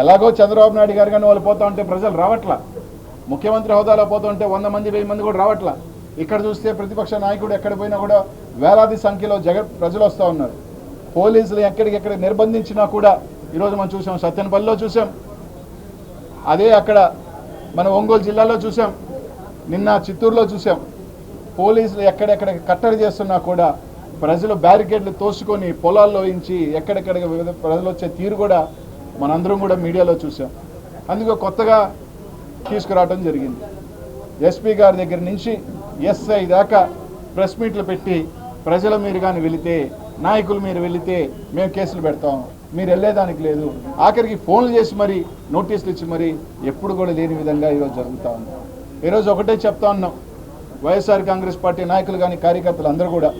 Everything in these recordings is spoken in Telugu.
ఎలాగో చంద్రబాబు నాయుడు గారు కానీ వాళ్ళు పోతా ఉంటే ప్రజలు రావట్లా. ముఖ్యమంత్రి హోదాలో పోతూ ఉంటే వంద మంది వెయ్యి మంది కూడా రావట్లా. ఇక్కడ చూస్తే ప్రతిపక్ష నాయకుడు ఎక్కడ పోయినా కూడా వేలాది సంఖ్యలో జగ ప్రజలు వస్తూ ఉన్నారు. పోలీసులు ఎక్కడికెక్కడ నిర్బంధించినా కూడా ఈరోజు మనం చూసాం సత్యనపల్లిలో చూసాం. అదే అక్కడ మన ఒంగోలు జిల్లాలో చూసాం. నిన్న చిత్తూరులో చూసాం. పోలీసులు ఎక్కడెక్కడ కట్టడి చేస్తున్నా కూడా ప్రజలు బ్యారికేడ్లు తోసుకొని పొలాల్లో ఇంచి ఎక్కడెక్కడ ప్రజలు వచ్చే తీరు కూడా మనందరం కూడా మీడియాలో చూసాం. అందుకే కొత్తగా తీసుకురావడం జరిగింది. ఎస్పీ గారి దగ్గర నుంచి ఎస్ఐ దాకా ప్రెస్ మీట్లు పెట్టి ప్రజల మీరు కానీ వెళితే నాయకులు మీరు వెళితే మేము కేసులు పెడతాం. మీరు వెళ్ళేదానికి లేదు. ఆఖరికి ఫోన్లు చేసి మరి నోటీసులు ఇచ్చి మరి ఎప్పుడు కూడా లేని విధంగా ఈరోజు జరుగుతూ ఉంది. ఈరోజు ఒకటే చెప్తా ఉన్నాం. వైఎస్ఆర్ కాంగ్రెస్ పార్టీ నాయకులు కానీ కార్యకర్తలు అందరూ కూడా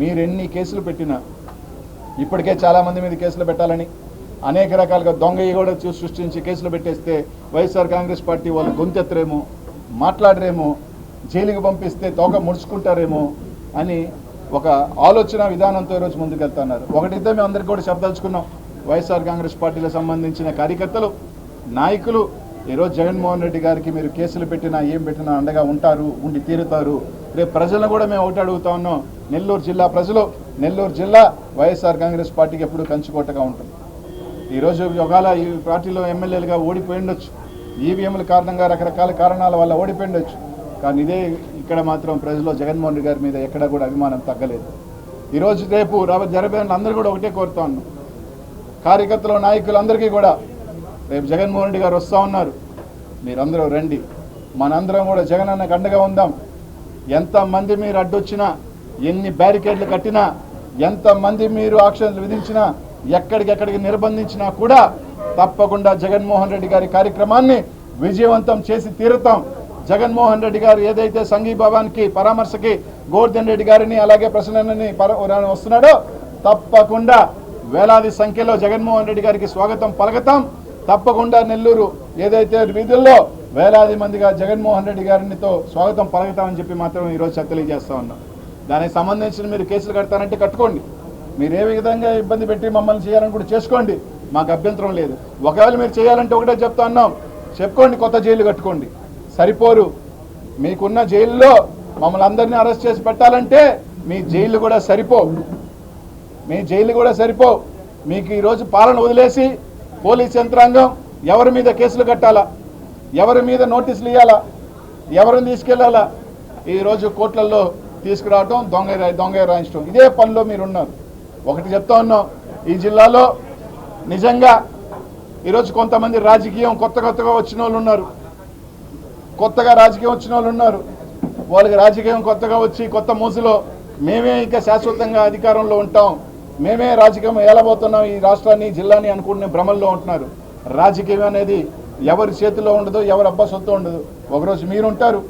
మీరు ఎన్ని కేసులు పెట్టినా ఇప్పటికే చాలామంది మీద కేసులు పెట్టాలని అనేక రకాలుగా దొంగ కూడా చూ- సృష్టించి కేసులు పెట్టేస్తే వైఎస్ఆర్ కాంగ్రెస్ పార్టీ వాళ్ళు గొంతెత్తరేమో మాట్లాడరేమో జైలుకి పంపిస్తే తోక ముడుచుకుంటారేమో అని ఒక ఆలోచన విధానంతో ఈరోజు ముందుకెళ్తున్నారు. ఒకటిద్దే మేము అందరికీ కూడా చెప్పదలుచుకున్నాం. వైఎస్ఆర్ కాంగ్రెస్ పార్టీలకు సంబంధించిన కార్యకర్తలు నాయకులు ఈరోజు జగన్మోహన్ రెడ్డి గారికి మీరు కేసులు పెట్టినా ఏం పెట్టినా అండగా ఉంటారు ఉండి తీరుతారు. రేపు ప్రజలను కూడా మేము ఒకటి అడుగుతా ఉన్నాం. నెల్లూరు జిల్లా ప్రజలు నెల్లూరు జిల్లా వైఎస్ఆర్ కాంగ్రెస్ పార్టీకి ఎప్పుడు కంచుకోటగా ఉంటుంది. ఈరోజు ఒకవేళ ఈ పార్టీలో ఎమ్మెల్యేలుగా ఓడిపోయి ఉండొచ్చు. ఈవీఎంల కారణంగా రకరకాల కారణాల వల్ల ఓడిపోయి ఉండొచ్చు. కానీ ఇదే ఇక్కడ మాత్రం ప్రజల్లో జగన్మోహన్ రెడ్డి గారి మీద ఎక్కడ కూడా అభిమానం తగ్గలేదు. ఈరోజు రేపు రాబో జరగబోయే అందరూ కూడా ఒకటే కోరుతా ఉన్నాం. కార్యకర్తలు నాయకులందరికీ కూడా రేపు జగన్మోహన్ రెడ్డి గారు వస్తూ ఉన్నారు. మీరందరూ రండి. మనందరం కూడా జగన్ అన్నకు అండగా ఉందాం. ఎంతమంది మీరు అడ్డొచ్చినా ఎన్ని బ్యారికేడ్లు కట్టినా ఎంతమంది మీరు ఆక్షన్లు విధించినా ఎక్కడికెక్కడికి నిర్బంధించినా కూడా తప్పకుండా జగన్మోహన్ రెడ్డి గారి కార్యక్రమాన్ని విజయవంతం చేసి తీరుతాం. జగన్మోహన్ రెడ్డి గారు ఏదైతే సంఘీభావానికి పరామర్శకి గోవర్ధన్ రెడ్డి గారిని అలాగే ప్రసన్నని వస్తున్నాడో తప్పకుండా వేలాది సంఖ్యలో జగన్మోహన్ రెడ్డి గారికి స్వాగతం పలకతాం. తప్పకుండా నెల్లూరు ఏదైతే వీధుల్లో వేలాది మందిగా జగన్మోహన్ రెడ్డి గారినితో స్వాగతం పలకతామని చెప్పి మాత్రం ఈరోజు తెలియజేస్తా ఉన్నాం. దానికి సంబంధించిన మీరు కేసులు కడతారంటే కట్టుకోండి. మీరు ఏ విధంగా ఇబ్బంది పెట్టి మమ్మల్ని చేయాలని కూడా చేసుకోండి. మాకు అభ్యంతరం లేదు. ఒకవేళ మీరు చేయాలంటే ఒకటే చెప్తా ఉన్నాం చెప్పుకోండి కొత్త జైలు కట్టుకోండి. సరిపోరు. మీకున్న జైల్లో మమ్మల్ని అందరినీ అరెస్ట్ చేసి పెట్టాలంటే మీ జైలు కూడా సరిపో మీ జైలు కూడా సరిపో మీకు ఈరోజు పాలన వదిలేసి పోలీస్ యంత్రాంగం ఎవరి మీద కేసులు కట్టాలా? ఎవరి మీద నోటీసులు ఇవ్వాలా ఎవరిని తీసుకెళ్ళాలా? ఈరోజు కోర్టులలో తీసుకురావటం దొంగ దొంగ రాయించడం ఇదే పనిలో మీరు ఉన్నారు ఒకటి చెప్తా ఉన్నాం ఈ జిల్లాలో నిజంగా ఈరోజు కొంతమంది రాజకీయం కొత్త కొత్తగా వచ్చిన వాళ్ళు ఉన్నారు. కొత్తగా రాజకీయం వచ్చిన వాళ్ళు ఉన్నారు. వాళ్ళకి రాజకీయం కొత్తగా వచ్చి కొత్త మూసులో మేమే ఇంకా శాశ్వతంగా అధికారంలో ఉంటాం. మేమే రాజకీయం ఏలబోతున్నాం ఈ రాష్ట్రాన్ని జిల్లాని అనుకునే భ్రమల్లో ఉంటున్నారు. రాజకీయం అనేది ఎవరి చేతిలో ఉండదు ఎవరి అబ్బా సొత్తు ఉండదు. ఒకరోజు మీరు ఉంటారు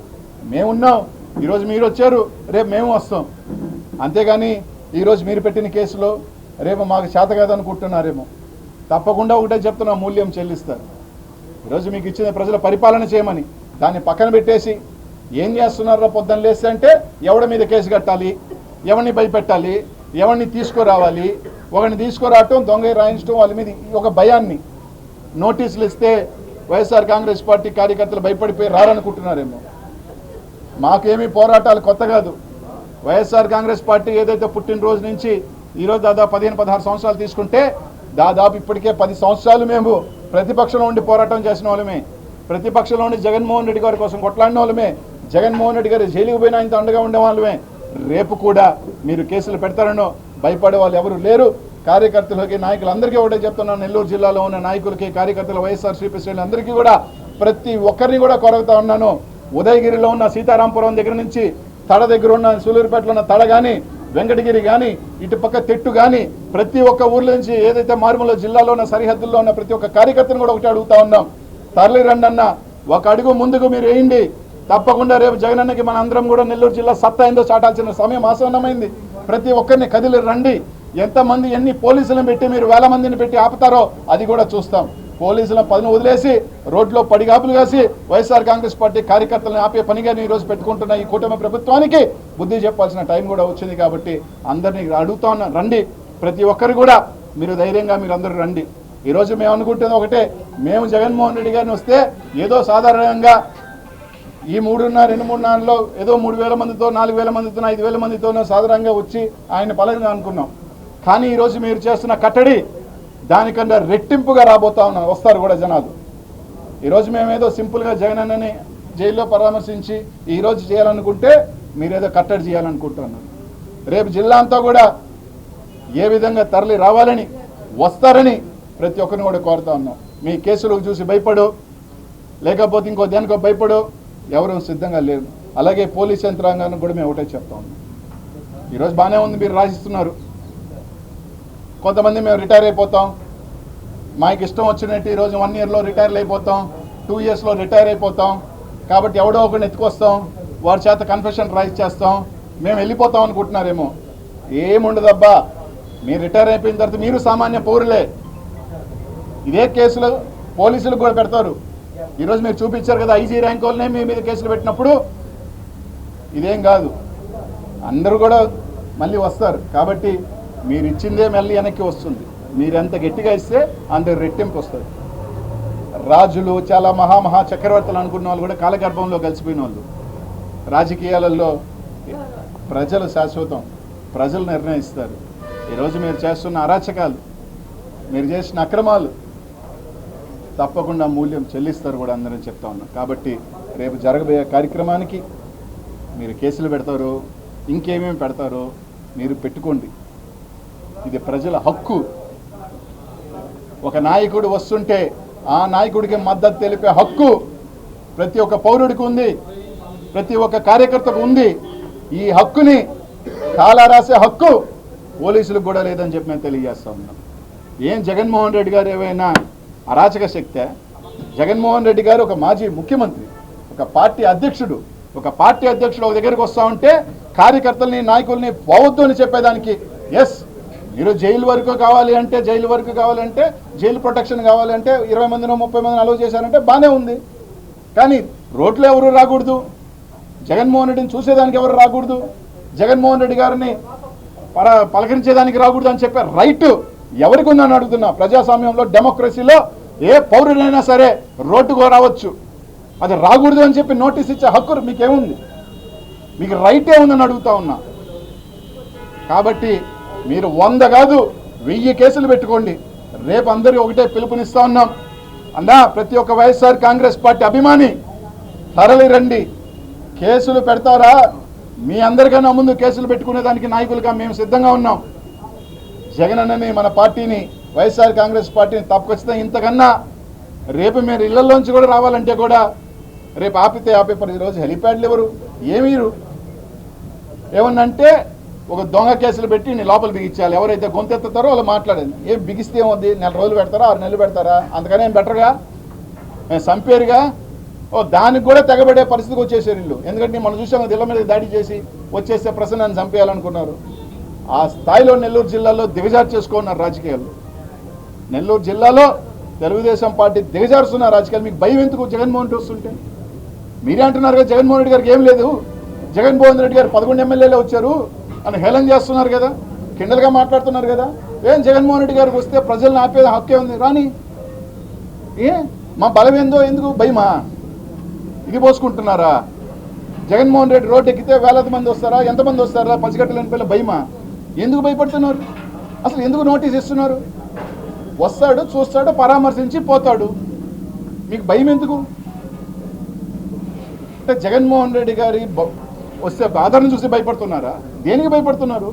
మేమున్నాం. ఈరోజు మీరు వచ్చారు రేపు మేము వస్తాం. అంతేగాని ఈరోజు మీరు పెట్టిన కేసులో రేపు మాకు చేత కాదనుకుంటున్నారేమో. తప్పకుండా ఒకటే చెప్తున్నా మూల్యం చెల్లిస్తారు. ఈరోజు మీకు ఇచ్చిన ప్రజల పరిపాలన చేయమని దాన్ని పక్కన పెట్టేసి ఏం చేస్తున్నారో పొద్దున్న లేస్తే అంటే ఎవడి మీద కేసు కట్టాలి ఎవరిని భయపెట్టాలి ఎవరిని తీసుకురావాలి ఒకరిని తీసుకురావటం దొంగ రాయించడం వాళ్ళ మీద ఒక భయాన్ని. నోటీసులు ఇస్తే వైఎస్ఆర్ కాంగ్రెస్ పార్టీ కార్యకర్తలు భయపడిపోయి రారనుకుంటున్నారేమో. మాకేమీ పోరాటాలు కొత్త కాదు. వైఎస్ఆర్ కాంగ్రెస్ పార్టీ ఏదైతే పుట్టినరోజు నుంచి ఈరోజు దాదాపు పదిహేను పదహారు సంవత్సరాలు తీసుకుంటే దాదాపు ఇప్పటికే పది సంవత్సరాలు మేము ప్రతిపక్షంలో ఉండి పోరాటం చేసిన వాళ్ళమే. ప్రతిపక్షంలో ఉండి జగన్మోహన్ రెడ్డి గారి కోసం కొట్లాడిన వాళ్ళమే. జగన్మోహన్ రెడ్డి గారు జైలుకు పోయిన ఆయనతో అండగా ఉండే వాళ్ళమే. రేపు కూడా మీరు కేసులు పెడతారనో భయపడే వాళ్ళు ఎవరు లేరు. కార్యకర్తలకి నాయకులందరికీ ఒకటే చెప్తున్నాను నెల్లూరు జిల్లాలో ఉన్న నాయకులకి కార్యకర్తలు వైఎస్ఆర్ శ్రీప్రెసిడెంట్ అందరికీ కూడా ప్రతి ఒక్కరిని కూడా కొరగుతా ఉన్నాను. ఉదయగిరిలో ఉన్న సీతారాంపురం దగ్గర నుంచి తడ దగ్గర ఉన్న సూలూరుపేటలో ఉన్న తడ కానీ వెంకటగిరి కానీ ఇటు పక్క తెట్టు కానీ ప్రతి ఒక్క ఊర్ల నుంచి ఏదైతే మారుమూల జిల్లాలో ఉన్న సరిహద్దుల్లో ఉన్న ప్రతి ఒక్క కార్యకర్తను కూడా ఒకటి అడుగుతా ఉన్నాం. తరలి రండి అన్న ఒక అడుగు ముందుకు మీరు వేయండి. తప్పకుండా రేపు జగనన్నకి మన అందరం కూడా నెల్లూరు జిల్లా సత్తా ఏందో చాటాల్సిన సమయం ఆసన్నమైంది. ప్రతి ఒక్కరిని కదిలి రండి. ఎంతమంది ఎన్ని పోలీసులను పెట్టి మీరు వేల మందిని పెట్టి ఆపుతారో అది కూడా చూస్తాం. పోలీసుల పనిని వదిలేసి రోడ్లో పడిగాపులు కాసి వైఎస్ఆర్ కాంగ్రెస్ పార్టీ కార్యకర్తలను ఆపే పనిగా ఈరోజు పెట్టుకుంటున్న ఈ కూటమి ప్రభుత్వానికి బుద్ధి చెప్పాల్సిన టైం కూడా వచ్చింది కాబట్టి అందరినీ అడుగుతా ఉన్నా రండి. ప్రతి ఒక్కరు కూడా మీరు ధైర్యంగా మీరు అందరూ రండి ఈరోజు మేము అనుకుంటుంది ఒకటే మేము జగన్మోహన్ రెడ్డి గారిని వస్తే ఏదో సాధారణంగా ఈ మూడున్నర రెండు మూడు నాలుగులో ఏదో మూడు వేల మందితో నాలుగు వేల మందితో ఐదు వేల మందితోనో సాధారణంగా వచ్చి ఆయన పలకగా అనుకున్నాం. కానీ ఈరోజు మీరు చేస్తున్న కట్టడి దానికన్నా రెట్టింపుగా రాబోతా ఉన్నాను వస్తారు కూడా జనాలు. ఈరోజు మేమేదో సింపుల్గా జగన్ అన్నని జైల్లో పరామర్శించి ఈరోజు చేయాలనుకుంటే మీరేదో కట్టడి చేయాలనుకుంటున్నారు. రేపు జిల్లా అంతా కూడా ఏ విధంగా తరలి రావాలని వస్తారని ప్రతి ఒక్కరిని కూడా కోరుతా ఉన్నాం. మీ కేసులకు చూసి భయపడు లేకపోతే ఇంకో దేనికో భయపడు ఎవరు సిద్ధంగా లేరు. అలాగే పోలీస్ యంత్రాంగాన్ని కూడా మేము ఒకటే చెప్తా ఉన్నాం. ఈరోజు బాగానే ఉంది మీరు రాసిస్తున్నారు. కొంతమంది మేము రిటైర్ అయిపోతాం. మాకు ఇష్టం వచ్చినట్టు ఈరోజు వన్ ఇయర్లో రిటైర్ అయిపోతాం. టూ ఇయర్స్లో రిటైర్ అయిపోతాం. కాబట్టి ఎవడో ఒకరిని ఎత్తుకొస్తాం. వారి చేత కన్ఫెషన్ రైజ్ చేస్తాం. మేము వెళ్ళిపోతాం అనుకుంటున్నారేమో. ఏముండదబ్బా. మీరు రిటైర్ అయిపోయిన తర్వాత మీరు సామాన్య పౌరులే. ఇదే కేసులు పోలీసులు కూడా పెడతారు. ఈరోజు మీరు చూపించారు కదా ఐజీ ర్యాంక్ వాళ్ళనే మీ మీద కేసులు పెట్టినప్పుడు. ఇదేం కాదు. అందరూ కూడా మళ్ళీ వస్తారు. కాబట్టి మీరు ఇచ్చిందే మళ్ళీ వెనక్కి వస్తుంది. మీరు ఎంత గట్టిగా ఇస్తే అంత రెట్టింపు వస్తుంది. రాజులు చాలా మహామహా చక్రవర్తులు అనుకున్న వాళ్ళు కూడా కాలగర్భంలో కలిసిపోయిన వాళ్ళు. రాజకీయాలలో ప్రజలు శాశ్వతం ప్రజలు నిర్ణయిస్తారు. ఈరోజు మీరు చేస్తున్న అరాచకాలు మీరు చేసిన అక్రమాలు తప్పకుండా మూల్యం చెల్లిస్తారు కూడా అందరని చెప్తా ఉన్నాం. కాబట్టి రేపు జరగబోయే కార్యక్రమానికి మీరు కేసులు పెడతారో ఇంకేమేమి పెడతారో మీరు పెట్టుకోండి. ఇది ప్రజల హక్కు. ఒక నాయకుడు వస్తుంటే ఆ నాయకుడికి మద్దతు తెలిపే హక్కు ప్రతి ఒక్క పౌరుడికి ఉంది ప్రతి ఒక్క కార్యకర్తకు ఉంది. ఈ హక్కుని కాలా రాసే హక్కు పోలీసులకు కూడా లేదని చెప్పి మేము తెలియజేస్తా ఉన్నాం ఏం జగన్మోహన్ రెడ్డి గారు ఏమైనా అరాచక శక్తే? జగన్మోహన్ రెడ్డి గారు ఒక మాజీ ముఖ్యమంత్రి ఒక పార్టీ అధ్యక్షుడు ఒక పార్టీ అధ్యక్షుడు ఒక దగ్గరికి వస్తా ఉంటే కార్యకర్తల్ని నాయకుల్ని పోవద్దు అని చెప్పేదానికి ఎస్ ఈరోజు జైలు వరకు కావాలి అంటే జైలు వరకు కావాలంటే జైలు ప్రొటెక్షన్ కావాలంటే ఇరవై మందినో ముప్పై మందిని అలౌ చేశారంటే బాగానే ఉంది. కానీ రోడ్లు ఎవరు రాకూడదు? జగన్మోహన్ రెడ్డిని చూసేదానికి ఎవరు రాకూడదు? జగన్మోహన్ రెడ్డి గారిని పర పలకరించేదానికి రాకూడదు అని చెప్పే రైట్ ఎవరికి ఉందని అడుగుతున్నా? ప్రజాస్వామ్యంలో డెమోక్రసీలో ఏ పౌరుడైనా సరే రోడ్డుకు రావచ్చు. అది రాకూడదు అని చెప్పి నోటీస్ ఇచ్చే హక్కు మీకేముంది? మీకు రైటే ఉందని అడుగుతా ఉన్నా. కాబట్టి మీరు వంద కాదు వెయ్యి కేసులు పెట్టుకోండి. రేపు అందరికీ ఒకటే పిలుపునిస్తా ఉన్నాం. అన్నా ప్రతి ఒక్క వైఎస్ఆర్ కాంగ్రెస్ పార్టీ అభిమాని తరలి రండి. కేసులు పెడతారా? మీ అందరికన్నా ముందు కేసులు పెట్టుకునే దానికి నాయకులుగా మేము సిద్ధంగా ఉన్నాం. జగన్ అన్నని మన పార్టీని వైఎస్ఆర్ కాంగ్రెస్ పార్టీని తప్పకొచ్చితే ఇంతకన్నా రేపు మీరు ఇళ్ళలోంచి కూడా రావాలంటే కూడా రేపు ఆపితే ఆపే ప్రతిరోజు హెలిప్యాడ్లు ఎవరు? ఏమీరు? ఏమన్నంటే ఒక దొంగ కేసులు పెట్టి నీ లోపల బిగించాలి. ఎవరైతే గొంతెత్తుతారో వాళ్ళు మాట్లాడేది. ఏం బిగిస్తే ఏముంది? నెల రోజులు పెడతారా? ఆరు నెలలు పెడతారా? అందుకనే బెటర్గా సంపేరుగా ఓ దానికి కూడా తెగబడే పరిస్థితికి వచ్చేసారు వీళ్ళు. ఎందుకంటే మనం చూసాము దిల్ల మీద దాడి చేసి వచ్చేస్తే ప్రసన్నాన్ని చంపేయాలనుకున్నారు. ఆ స్థాయిలో నెల్లూరు జిల్లాలో దిగజారు చేసుకున్నారు రాజకీయాలు. నెల్లూరు జిల్లాలో తెలుగుదేశం పార్టీ దిగజారుస్తున్న రాజకీయాలు. మీకు భయం ఎందుకు? జగన్మోహన్ రెడ్డి వస్తుంటే? మీరే అంటున్నారు కదా జగన్మోహన్ రెడ్డి గారికి ఏం లేదు. జగన్మోహన్ రెడ్డి గారు పదకొండు ఎమ్మెల్యేలే వచ్చారు. అని హేళన చేస్తున్నారు కదా కిండలుగా మాట్లాడుతున్నారు కదా. ఏం జగన్మోహన్ రెడ్డి గారికి వస్తే ప్రజల్ని ఆపేది హక్కే ఉంది. రాని ఏ? మా బలం ఏందో ఎందుకు? భయమా? ఇది పోసుకుంటున్నారా? జగన్మోహన్ రెడ్డి రోడ్డు ఎక్కితే వేలాది మంది వస్తారా? ఎంతమంది వస్తారా? పసిగట్టలేని పిల్ల భయమా? ఎందుకు భయపడుతున్నారు? అసలు ఎందుకు నోటీస్ ఇస్తున్నారు? వస్తాడు చూస్తాడు పరామర్శించి పోతాడు. మీకు భయం ఎందుకు? అంటే జగన్మోహన్ రెడ్డి గారి వస్తే బాధను చూసి భయపడుతున్నారా? దేనికి భయపడుతున్నారు?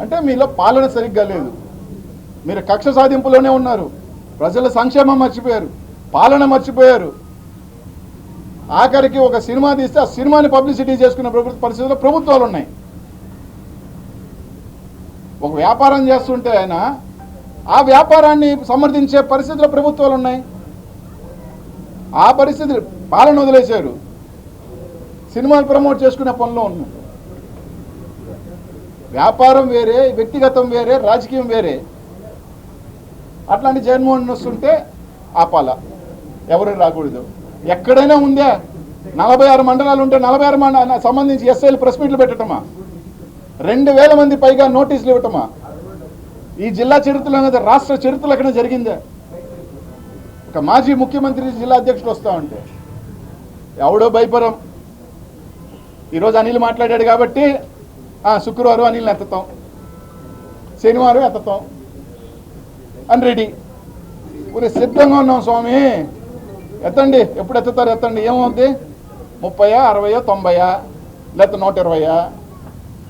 అంటే మీలో పాలన సరిగ్గా లేదు. మీరు కక్ష సాధింపులోనే ఉన్నారు. ప్రజల సంక్షేమం మర్చిపోయారు. పాలన మర్చిపోయారు. ఆఖరికి ఒక సినిమా తీస్తే ఆ సినిమాని పబ్లిసిటీ చేసుకునే ప్రభుత్వ పరిస్థితుల్లో ప్రభుత్వాలు ఉన్నాయి. ఒక వ్యాపారం చేస్తుంటే ఆయన ఆ వ్యాపారాన్ని సమర్థించే పరిస్థితుల్లో ప్రభుత్వాలు ఉన్నాయి. ఆ పరిస్థితి పాలన వదిలేశారు. సినిమాలు ప్రమోట్ చేసుకునే పనిలో ఉన్నారు వ్యాపారం వేరే వ్యక్తిగతం వేరే రాజకీయం వేరే. అట్లాంటి జగన్మోహన్ వస్తుంటే ఆపాల. ఎవరు రాకూడదు. ఎక్కడైనా ఉందే. నలభై ఆరు మండలాలు ఉంటే నలభై ఆరు మండల సంబంధించి ఎస్ఐలు ప్రెస్ మీట్లు పెట్టడమా రెండు వేల మంది పైగా నోటీసులు ఇవ్వటమా? ఈ జిల్లా చరిత్రలో అనేది రాష్ట్ర చరిత్రలో ఎక్కడ జరిగిందా? ఒక మాజీ ముఖ్యమంత్రి జిల్లా అధ్యక్షుడు వస్తా ఉంటే. ఎవడో భయపరం ఈరోజు అనిల్ మాట్లాడాడు కాబట్టి ఆ, శుక్రవారం అనిల్ని ఎత్తుతాం. శనివారం ఎత్తుతాం. అని రెడీ ఊరి సిద్ధంగా ఉన్నాం స్వామి. ఎత్తండి. ఎప్పుడు ఎత్తుతారు ఎత్తండి. ఏమవుద్ది? ముప్పయా అరవయో తొంభయా లేకపోతే నూట ఇరవయా?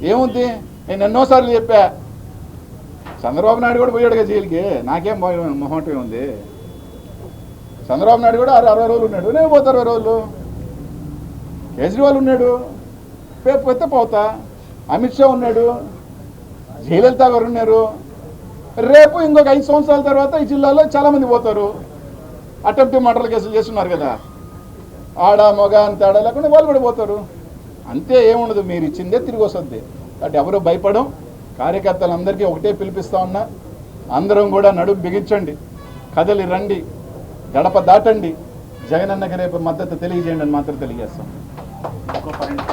ఏముంది నేను ఎన్నోసార్లు చెప్పా. చంద్రబాబు నాయుడు కూడా పోయాడుగా జైలుకి. నాకేం భయం ఉంది చంద్రబాబు నాయుడు కూడా అరవై అరవై రోజులు ఉన్నాడు. నేను పోతా అరవై రోజులు. కేజ్రీవాల్ ఉన్నాడు. రేపు పోతే పోతా. అమిత్ షా ఉన్నాడు. జయలలిత గారు ఉన్నారు. రేపు ఇంకొక ఐదు సంవత్సరాల తర్వాత ఈ జిల్లాలో చాలామంది పోతారు. అటెంప్ట్ మర్డర్ కేసులు చేస్తున్నారు కదా. ఆడ మగ అని తేడా లేకుండా వాళ్ళు కూడా పోతారు. అంతే ఏముండదు మీరు ఇచ్చిందే తిరిగి వస్తుంది. కాబట్టి ఎవరు భయపడం కార్యకర్తలందరికీ ఒకటే పిలిపిస్తా ఉన్నా. అందరం కూడా నడుము బిగించండి. కదలి రండి. గడప దాటండి. జగనన్నకి రేపు మద్దతు తెలియజేయండి అని మాత్రం తెలియజేస్తాం. Buka.